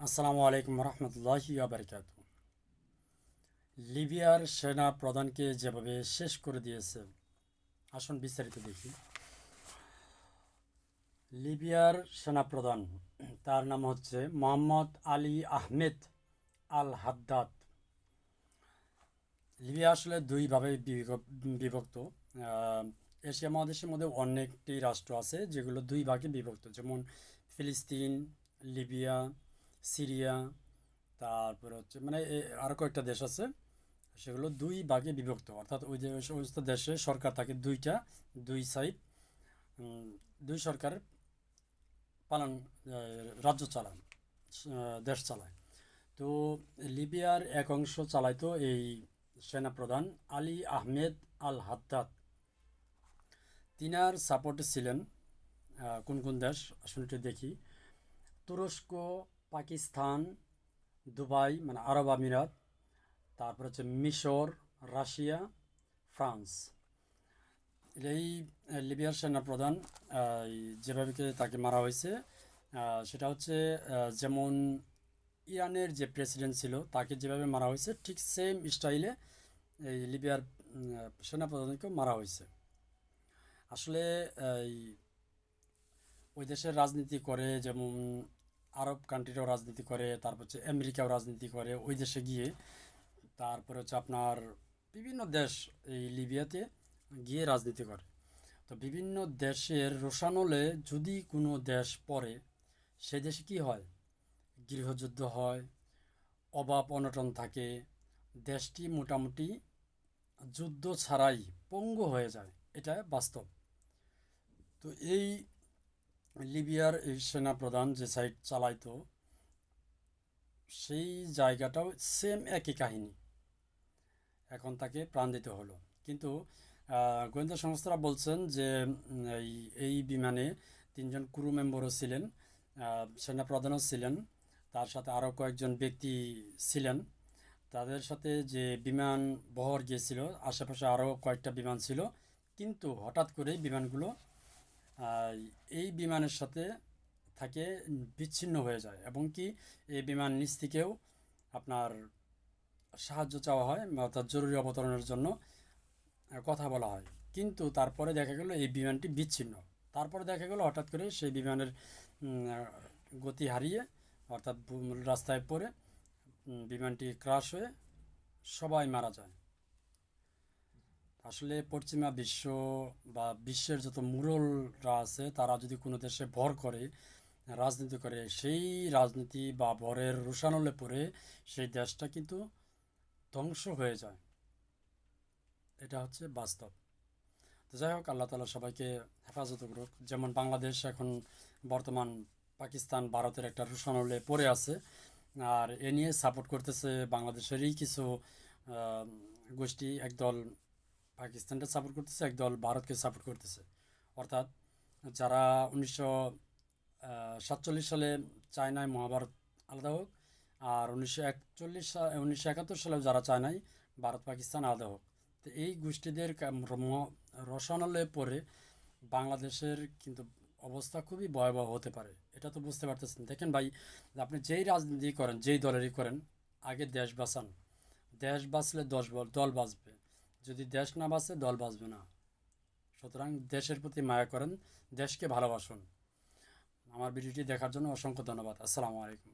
আসসালামু আলাইকুম রহমতুল্লাহি বারকাত লিবিয়ার সেনা প্রধানকে যেভাবে শেষ করে দিয়েছে, আসুন বিস্তারিত দেখি। লিবিয়ার সেনা প্রধান, তার নাম হচ্ছে Mohammad Ali Ahmed Al Haddad Libya আসলে দুইভাবে বিভ- বিভক্ত এশিয়া মহাদেশের মধ্যে অনেকটি রাষ্ট্র আছে যেগুলো দুই ভাগে বিভক্ত, যেমন ফিলিস্তিন, লিবিয়া সিরিয়া, তারপরে হচ্ছে মানে আরও কয়েকটা দেশ আছে, সেগুলো দুই ভাগে বিভক্ত। অর্থাৎ ওই যে ওই সমস্ত দেশে সরকার থাকে দুইটা, দুই সাইড দুই সরকার পালন রাজ্য চালান দেশ চালায়। তো লিবিয়ার এক অংশ চালাইতো এই সেনাপ্রধান আলী আহমেদ আল হাদ্দাদ তিনার সাপোর্টে ছিলেন কোন কোন দেশ? আসলে দেখি। তুরস্ক পাকিস্তান, দুবাই মানে আরব আমিরাত, তারপর হচ্ছে মিশর, রাশিয়া, ফ্রান্স। এই লিবিয়ার সেনাপ্রধান যেভাবে তাকে মারা হয়েছে সেটা হচ্ছে যেমন ইরানের যে প্রেসিডেন্ট ছিল, তাকে যেভাবে মারা হয়েছে, ঠিক সেম স্টাইলে এই লিবিয়ার সেনাপ্রধানকেও মারা হয়েছে। আসলে ওই দেশের রাজনীতি করে, যেমন আরব কান্ট্রিরাও রাজনীতি করে, তারপর হচ্ছে আমেরিকাও রাজনীতি করে, ওই দেশে গিয়ে তারপরে হচ্ছে আপনার বিভিন্ন দেশ এই লিবিয়াতে গিয়ে রাজনীতি করে। তো বিভিন্ন দেশের রোশানলে যদি কোনো দেশ পড়ে, সে দেশে কি হয়? গৃহযুদ্ধ হয় অভাব অনটন থাকে, দেশটি মোটামুটি যুদ্ধ ছাড়াই পঙ্গু হয়ে যায়, এটা বাস্তব। তো এই লিবিয়ার এই সেনাপ্রধান যে সাইড চালাইতো, সেই জায়গাটাও সেম একই কাহিনী। এখন তাকে প্রাণ দিতে হলো। কিন্তু গোয়েন্দা সংস্থারা বলছেন যে এই বিমানে তিনজন ক্রু মেম্বারও ছিলেন সেনাপ্রধানও ছিলেন, তার সাথে আরও কয়েকজন ব্যক্তি ছিলেন। তাদের সাথে যে বিমান বহর গিয়েছিল, আশেপাশে আরও কয়েকটা বিমান ছিল, কিন্তু হঠাৎ করেই বিমানগুলো এই বিমানের সাথে থাকে বিচ্ছিন্ন হয়ে যায় এবং কি এই বিমান নিচ থেকেও আপনার সাহায্য চাওয়া হয় অর্থাৎ জরুরি অবতরণের জন্য কথা বলা হয়। কিন্তু তারপরে দেখা গেল এই বিমানটি বিচ্ছিন্ন। তারপরে দেখা গেল হঠাৎ করে সেই বিমানের গতি হারিয়ে অর্থাৎ রাস্তায় পড়ে বিমানটি ক্রাশ হয়ে সবাই মারা যায়। আসলে পশ্চিমা বিশ্ব বা বিশ্বের যত মুরলরা আছে, তারা যদি কোনো দেশে ভর করে, রাজনীতি করে, সেই রাজনীতি বা ভরের রোষানলে পড়ে সেই দেশটা কিন্তু ধ্বংস হয়ে যায়। এটা হচ্ছে বাস্তব। তো যাই হোক, আল্লাহ তালা সবাইকে হেফাজত করুক। যেমন বাংলাদেশ এখন বর্তমান পাকিস্তান ভারতের একটা রোষানলে পড়ে আছে। আর এ নিয়ে সাপোর্ট করতেছে বাংলাদেশেরই কিছু গোষ্ঠী, একদল পাকিস্তানকে সাপোর্ট করতেছে একদল ভারতকে সাপোর্ট করতেছে। অর্থাৎ যারা উনিশশো সাতচল্লিশ সালে চায়নায় মহাভারত আলাদা হোক আর উনিশশো একচল্লিশ উনিশশো একাত্তর সালে যারা চায়নায়, ভারত, পাকিস্তান আলাদা হোক। তো এই গোষ্ঠীদের রসায়নালয়ে পড়ে বাংলাদেশের কিন্তু অবস্থা খুবই ভয়াবহ হতে পারে। এটা তো বুঝতে পারতেছেন। দেখেন ভাই, আপনি যেই রাজনীতি করেন, যেই দলেরই করেন, আগে দেশ বাঁচান। দেশ বাঁচলে দশ দল বাঁচবে। যদি দেশ না বাঁচে, দল বাঁচবে না। সুতরাং দেশের প্রতি মায়া করেন, দেশকে ভালোবাসুন। আমার ভিডিওটি দেখার জন্য অসংখ্য ধন্যবাদ। আসসালামু আলাইকুম।